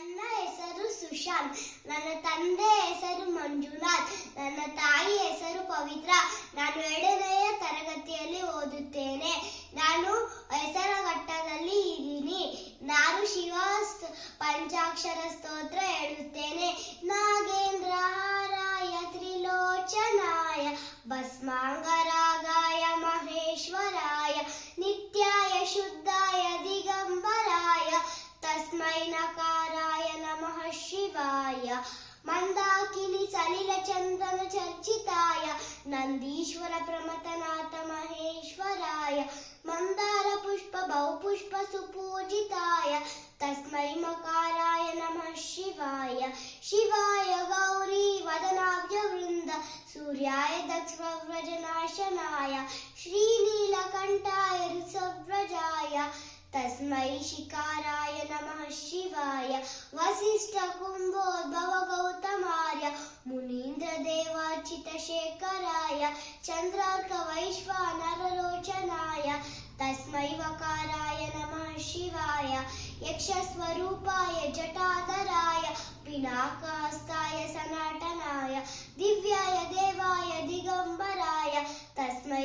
ನನ್ನ ಹೆಸರು ಸುಶಾಂತ್. ನನ್ನ ತಂದೆ ಹೆಸರು ಮಂಜುನಾಥ್. ನನ್ನ ತಾಯಿ ಹೆಸರು ಪವಿತ್ರ. ನಾನು ಎರಡನೆಯ ತರಗತಿಯಲ್ಲಿ ಓದುತ್ತೇನೆ. ನಾನು ಹೆಸರಘಟ್ಟದಲ್ಲಿ ಇದ್ದೀನಿ. ನಾನು ಶಿವ ಪಂಚಾಕ್ಷರ ಸ್ತೋತ್ರ ಹೇಳುತ್ತೇನೆ. ನಾಗೇಂದ್ರ ಹಾರಾಯ ತ್ರಿಲೋಚನಾಯ ಭಸ್ಮಾಂಗರಾಗಾಯ न्दन चर्चिताय। नन्दीश्वर प्रमथनाथमहेश्वराय मन्दारपुष्प बहुपुष्प सुपूजिताय। तस्मै मकाराय नमः शिवाय। शिवाय गौरी वदनाब्जवृन्द। सूर्याय दक्ष्मव्रजनाशनाय श्रीनीलकण्ठाय ऋसव्रजाय। तस्मै शिकाराय नमः शिवाय वसिष्ठकुम्भोद्भवगौतमाय मुनीन्द्रदेवार्चितशेखराय चन्द्रार्कवैश्वानरलोचनाय तस्मै वकाराय नमः शिवाय यक्षस्वरूपाय जटाधराय पिनाकास्ताय सनाटनाय दिव्याय देवाय दिगम्बराय तस्मै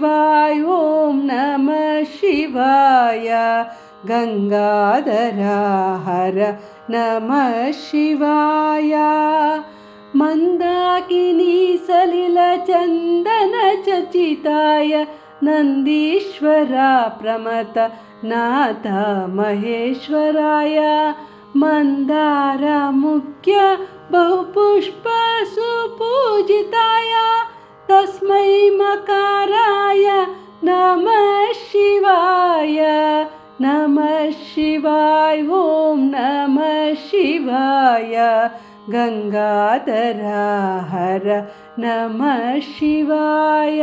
शिवाय ॐ नमः शिवाय। गङ्गाधराहर नमः शिवाय। मन्दाकिनी सलिलचन्दनचचिताय नन्दीश्वरा प्रमथ नाथ महेश्वराय। मन्दारमुख्य बहुपुष्पसुपूजिताय तस्मै मकाराय नमः शिवाय। नमः शिवाय ॐ नमः शिवाय। गङ्गाधराहर नमः शिवाय।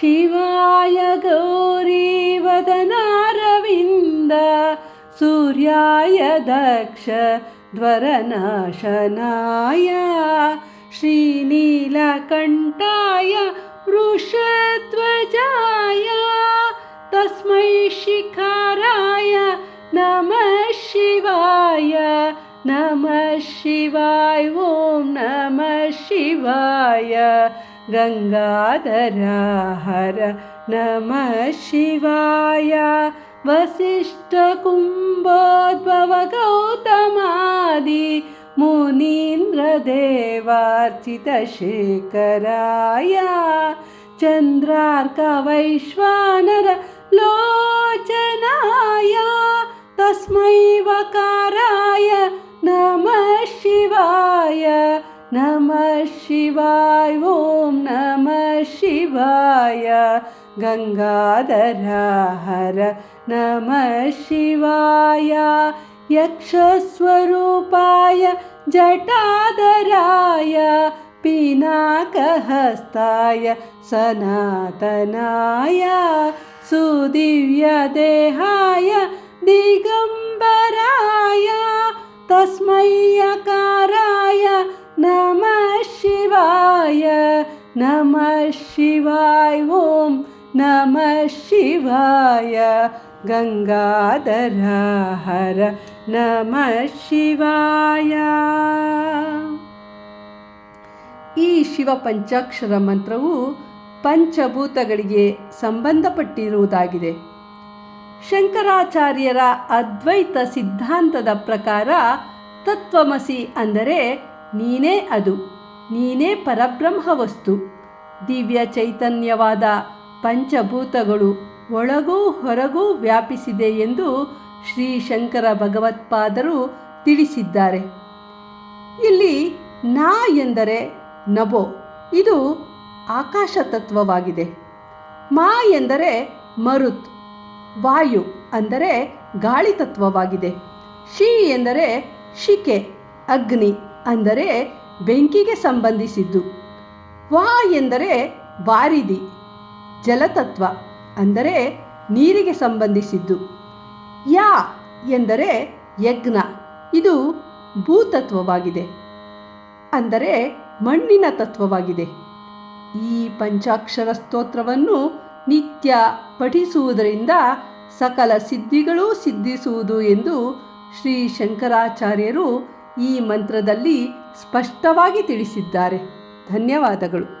शिवाय गौरीवदनारविन्द सूर्याय दक्ष ध्वरनाशनाय श्रीनीलकण्ठाय वृषध्वजाय तस्मै शिखाराय नमः शिवाय नमः शिवाय ॐ नमः शिवाय। गङ्गाधराहर नमः शिवाय। वसिष्ठकुम्भोद्भव गौतमादि मुनीन्द्रदेवार्चितशेखराय चन्द्रार्कवैश्वानर लोचनाय तस्मै वकाराय नमः शिवाय नमः शिवाय ॐ नमः शिवाय। गङ्गाधराहर नमः शिवाय यक्षस्वरूपाय जटाधराय पिनाकहस्ताय सनातनाय सुदिव्यदेहाय दिगम्बराय तस्मै यकाराय नमः शिवाय नमः शिवाय ॐ नमः शिवाय ಗಂಗಾಧರ ಹರ ನಮ ಶಿವಾಯ. ಈ ಶಿವ ಪಂಚಾಕ್ಷರ ಮಂತ್ರವು ಪಂಚಭೂತಗಳಿಗೆ ಸಂಬಂಧಪಟ್ಟಿರುವುದಾಗಿದೆ. ಶಂಕರಾಚಾರ್ಯರ ಅದ್ವೈತ ಸಿದ್ಧಾಂತದ ಪ್ರಕಾರ ತತ್ವಮಸಿ ಅಂದರೆ ನೀನೇ ಅದು, ನೀನೇ ಪರಬ್ರಹ್ಮ ವಸ್ತು ದಿವ್ಯ ಚೈತನ್ಯವಾದ ಪಂಚಭೂತಗಳು ಒಳಗೂ ಹೊರಗೂ ವ್ಯಾಪಿಸಿದೆ ಎಂದು ಶ್ರೀ ಶಂಕರ ಭಗವತ್ಪಾದರು ತಿಳಿಸಿದ್ದಾರೆ. ಇಲ್ಲಿ ನಾ ಎಂದರೆ ನಭೋ, ಇದು ಆಕಾಶ ತತ್ವವಾಗಿದೆ. ಮಾ ಎಂದರೆ ಮರುತ್, ವಾಯು ಅಂದರೆ ಗಾಳಿ ತತ್ವವಾಗಿದೆ. ಶಿ ಎಂದರೆ ಶಿಕೆ, ಅಗ್ನಿ ಅಂದರೆ ಬೆಂಕಿಗೆ ಸಂಬಂಧಿಸಿದ್ದು. ವಾ ಎಂದರೆ ವಾರಿದಿ, ಜಲತತ್ವ. ಅಂದರೆ ನೀರಿಗೆ ಸಂಬಂಧಿಸಿದ್ದು. ಯಾ ಎಂದರೆ ಯಜ್ಞ. ಇದು ಭೂತತ್ವವಾಗಿದೆ. ಅಂದರೆ ಮಣ್ಣಿನ ತತ್ವವಾಗಿದೆ. ಈ ಪಂಚಾಕ್ಷರ ಸ್ತೋತ್ರವನ್ನು ನಿತ್ಯ ಪಠಿಸುವುದರಿಂದ ಸಕಲ ಸಿದ್ಧಿಗಳೂ ಸಿದ್ಧಿಸುವುದು ಎಂದು ಶ್ರೀ ಶಂಕರಾಚಾರ್ಯರು ಈ ಮಂತ್ರದಲ್ಲಿ ಸ್ಪಷ್ಟವಾಗಿ ತಿಳಿಸಿದ್ದಾರೆ. ಧನ್ಯವಾದಗಳು.